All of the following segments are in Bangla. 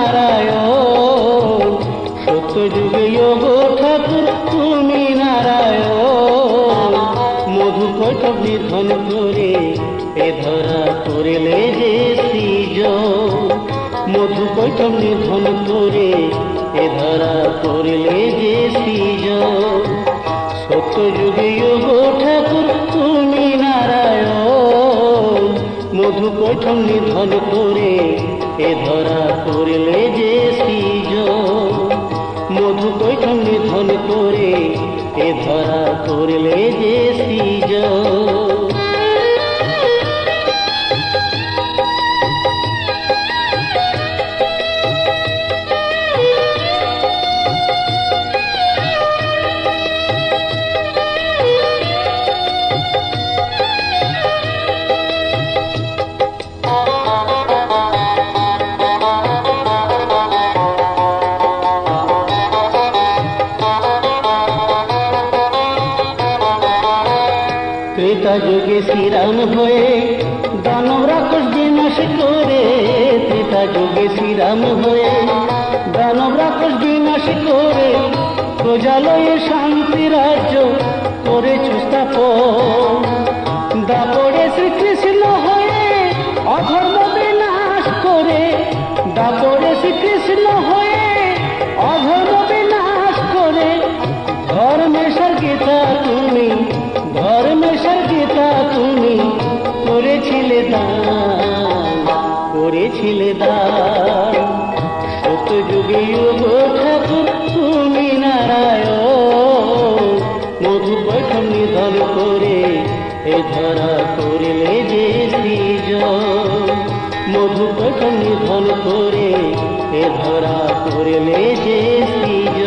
নারায়ণ। সত্যযুগে যোগ ঠাকুর, তুমি নারায়ণ। মধু কৈঠব নিধন করে এ ধরা করিলে যে সৃজ মধু কৈঠব নিধন করে এ ধরা করিলে যে সৃজ সত্যযুগে যোগ ঠাকুর, তুমি নারায়ণ। মধু কৈঠম নিধন করে এ ধরা করলে যে সৃজ মধু কৈঠম নিধন করে এ ধরা করলে যে সৃজ ত্রেতা যুগে শ্রীরাম হয়ে দানব রাক্ষস বিনাশ করে ত্রেতা যুগে শ্রীরাম হয়ে দানব রাক্ষস বিনাশ করে, প্রজালয়ে শান্তি রাজ্য করে চুস্তাপ দাপড়ে শ্রীকৃষ্ণ হয়ে অধর্ম বিনাশ করে দাপড়ে শ্রীকৃষ্ণ হয়ে করেছিলে দান করেছিলে দান সত্যযুগে যুগ ঠাকুর তুমি নারায়ণ। মধু প্রথম নিধন করে এ ধরা করলে যে সৃজ মধু প্রথম নিধন করে এ ধরা করলে যে সৃজ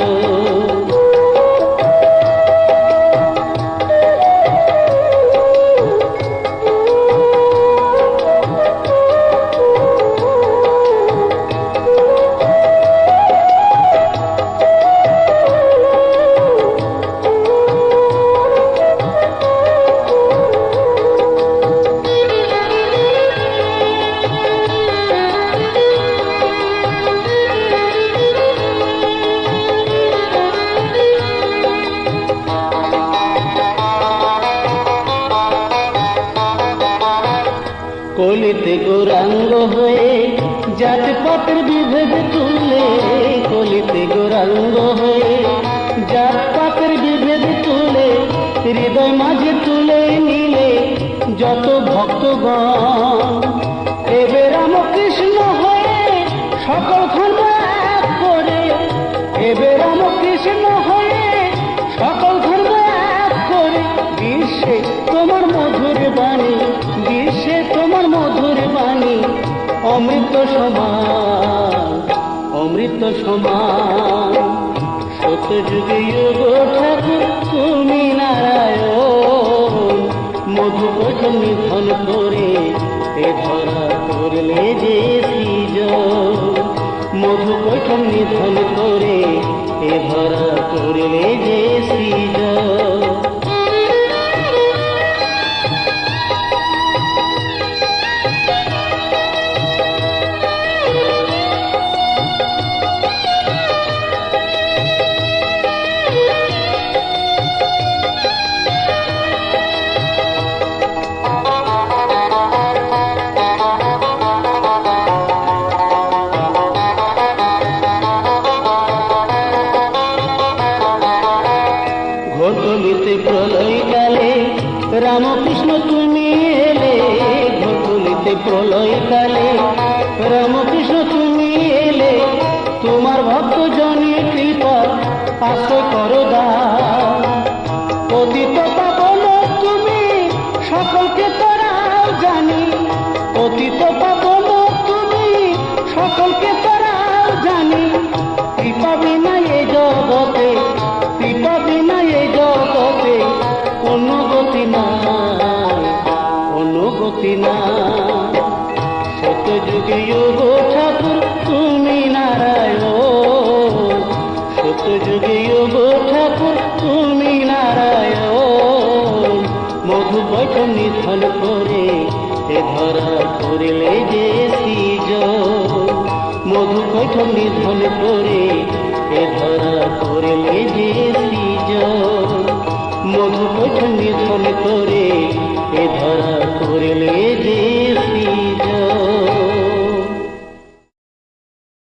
কলিতে গৌরাঙ্গ হয়ে জাত পাতের বিভেদ তুলে কলিতে গৌরাঙ্গ হয়ে জাত পাতের বিভেদ তুলে, হৃদয় মাঝে তুলে নিলে যত ভক্তগণ। এবে রামকৃষ্ণ হয়ে সকল এক করে, এবে রামকৃষ্ণ হয়ে সকল এক করে, বিশ্বে তোমার মধুর বাণী অমৃত সমান অমৃত সমান। সত্য যুগে যুগ ঠাকুর, তুমি নারায়ণ। মধু কথম নিধন করে, এ ধরা করলে যে সৃজ মধু কথম নিধন করে, এ ধরা করলে যে সৃজ রাম কৃষ্ণ, তুমি এলে, ঘটুলিতে প্রলয়কালে। রামকৃষ্ণ তুমি এলে, তোমার ভক্ত জনের কৃপা আশ্রয় করো দা বৈঠন নিধন করে এ ধরা করিলে যে সিজ মধু বৈঠন নিধন করে এ ধরা করিলে যে সিজ মধু বৈঠন নিধন করে এ ধরা